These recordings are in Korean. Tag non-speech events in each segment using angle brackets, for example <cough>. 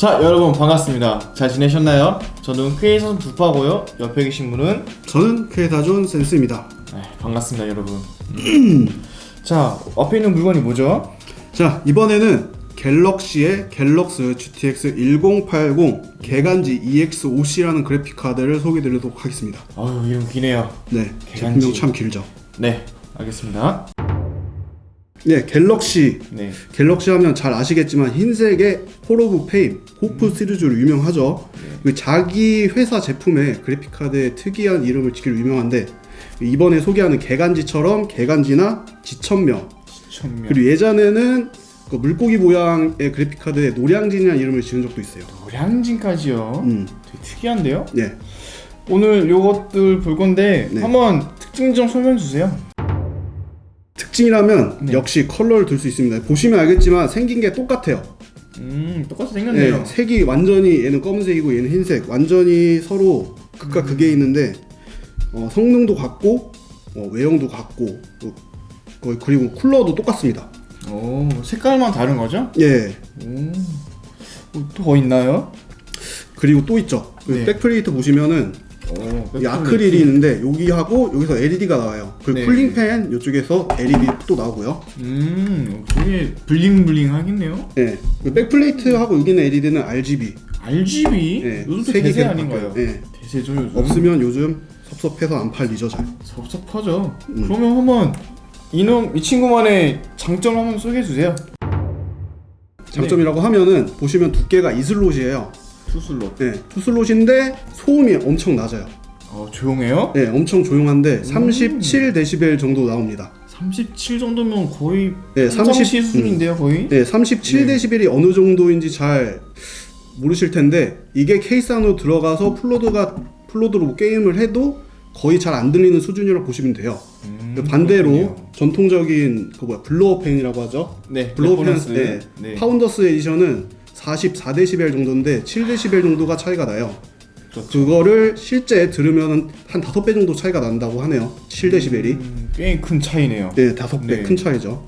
자 여러분 반갑습니다. 잘 지내셨나요? 저는 크리에이션 두파고요. 옆에 계신 분은 저는 크레다존 센스입니다. 네, 반갑습니다 여러분. <clears throat> 자 앞에 있는 물건이 뭐죠? 자 이번에는 갤럭시의 갤럭스 GTX 1080 개간지 EX5C라는 그래픽 카드를 소개드리도록 하겠습니다. 아유 이름 기네요. 네, 개간지. 제품명 참 길죠. 네 알겠습니다. 네, 갤럭시 네. 갤럭시 하면 잘 아시겠지만 흰색의 홀 오브 페임 호프 시리즈로 유명하죠. 그 자기 회사 제품의 그래픽 카드의 특이한 이름을 지키로 유명한데 이번에 소개하는 개간지처럼 개간지나 지천명 시천명. 그리고 예전에는 그 물고기 모양의 그래픽 카드에 노량진이라는 이름을 지은 적도 있어요. 노량진까지요. 음, 되게 특이한데요? 네. 오늘 요것들 볼 건데 네. 한번 특징 좀 설명 주세요. 특징이라면 네. 역시 컬러를 둘 수 있습니다. 보시면 알겠지만 생긴 게 똑같아요. 음 똑같이 네, 생겼네요. 색이 완전히 얘는 검은색이고 얘는 흰색. 완전히 서로 극과 극에 있는데 어, 성능도 같고 어, 외형도 같고 또 거의 그리고 쿨러도 똑같습니다. 오 색깔만 다른 거죠? 예. 오. 또 뭐 있나요? 그리고 또 있죠. 그 네. 백플레이트 보시면은 오, 이 아크릴이 있는데 여기하고 여기서 LED가 나와요. 그리고 네. 쿨링팬 이쪽에서 LED 또 나오고요. 음, 되게 블링블링 하겠네요. 예. 그 백플레이트하고 여기는 LED는 RGB. RGB? 예. 요즘 또 색이 대세 계속 아닌가요? 바뀌어요. 예. 대세죠 요즘. 없으면 요즘 섭섭해서 안 팔리죠 잘. 섭섭하죠. 음. 그러면 한번 이놈 이 친구만의 장점 한번 소개해 주세요. 장점이라고 하면은 보시면 두께가 이슬롯이에요. 투슬로. 네, 투슬롯인데 소음이 엄청 낮아요. 어 조용해요? 네, 엄청 조용한데 음. 37데시벨 정도 나옵니다. 37 정도면 거의 네, 평상시 30 수준인데요 거의. 네, 37데시벨이 어느 정도인지 잘 모르실 텐데 이게 케이스 안으로 들어가서 플로드가 플로드로 게임을 해도 거의 잘 안 들리는 수준이라고 보시면 돼요. 음, 반대로 그렇군요. 전통적인 그 뭐야 블로어 팬이라고 하죠. 네 레퍼런스. 팬, 네, 네. 파운더스 에디션은 44데시벨 정도인데 7데시벨 정도가 차이가 나요. 그렇죠. 그거를 실제 들으면 한 다섯 배 정도 차이가 난다고 하네요. 7데시벨이. 음, 꽤큰 차이네요. 네, 다섯 배 네. 큰 차이죠.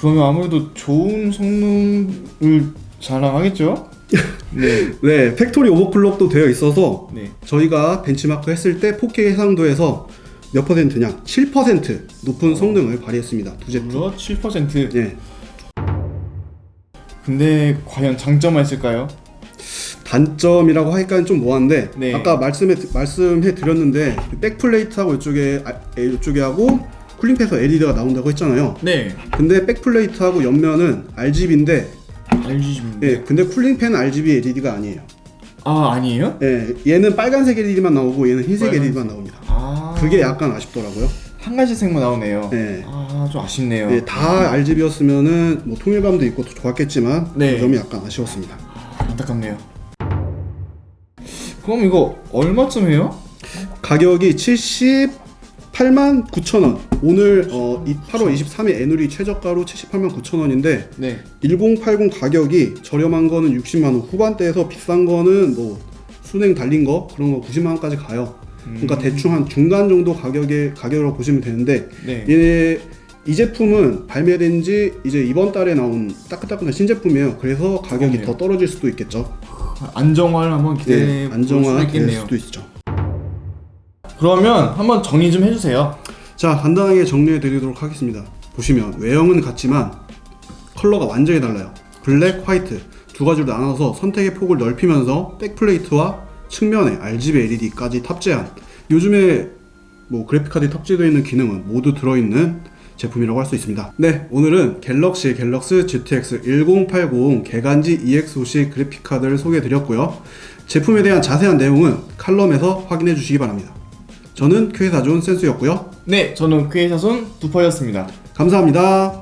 그러면 아무래도 좋은 성능을 자랑하겠죠? <laughs> 네. 네, 팩토리 오버클럭도 되어 있어서 네. 저희가 벤치마크 했을 때 4K 해상도에서 몇 퍼센트냐? 7% 높은 성능을 발휘했습니다. 두 제품. 물론 7%. 네. 근데 과연 장점만 있을까요? 단점이라고 하기까지는 좀 뭐한데 네. 아까 말씀해 말씀해 드렸는데 백플레이트하고 이쪽에 아, 에, 이쪽에 하고 쿨링팬에서 LED가 나온다고 했잖아요. 네. 근데 백플레이트하고 옆면은 RGB인데 RGB인데. 예, 근데 쿨링팬 RGB LED가 아니에요. 아 아니에요? 예, 얘는 빨간색 LED만 나오고 얘는 흰색 빨간색. LED만 나옵니다. 아. 그게 약간 아쉽더라고요. 한 가지 색만 나오네요. 네. 아 좀 아쉽네요. 예, 다 RGB였으면은 뭐 통일감도 있고 더 좋았겠지만 네. 그 점이 약간 아쉬웠습니다. 아, 안타깝네요. 그럼 이거 얼마쯤 해요? 가격이 78만 9천 원. 오늘 어, 이 8월 23일 애누리 최저가로 78만 9천 원인데 네. 1080 가격이 저렴한 거는 60만 원 후반대에서 비싼 거는 뭐 순행 달린 거 그런 거 90만 원까지 가요. 그러니까 대충 한 중간 정도 가격의 가격으로 보시면 되는데 네. 얘, 이 제품은 발매된 지 이제 이번 달에 나온 따끈따끈한 신제품이에요. 그래서 가격이 그러네요. 더 떨어질 수도 있겠죠. 안정화를 한번 기대해 네, 볼 안정화 수도 될 있겠네요. 수도 있죠. 그러면 한번 정리 좀 해주세요. 자, 간단하게 정리해 드리도록 하겠습니다. 보시면 외형은 같지만 컬러가 완전히 달라요. 블랙, 화이트 두 가지로 나눠서 선택의 폭을 넓히면서 백플레이트와 측면에 RGB LED까지 탑재한 요즘에 뭐 그래픽카드에 탑재되어 있는 기능은 모두 들어있는 제품이라고 할 수 있습니다. 네, 오늘은 갤럭시 갤럭스 GTX 1080 개간지 EX50 그래픽카드를 소개해 드렸고요. 제품에 대한 자세한 내용은 칼럼에서 확인해 주시기 바랍니다. 저는 큐에사존 센스였고요. 네, 저는 크리에이션손 두퍼였습니다. 감사합니다.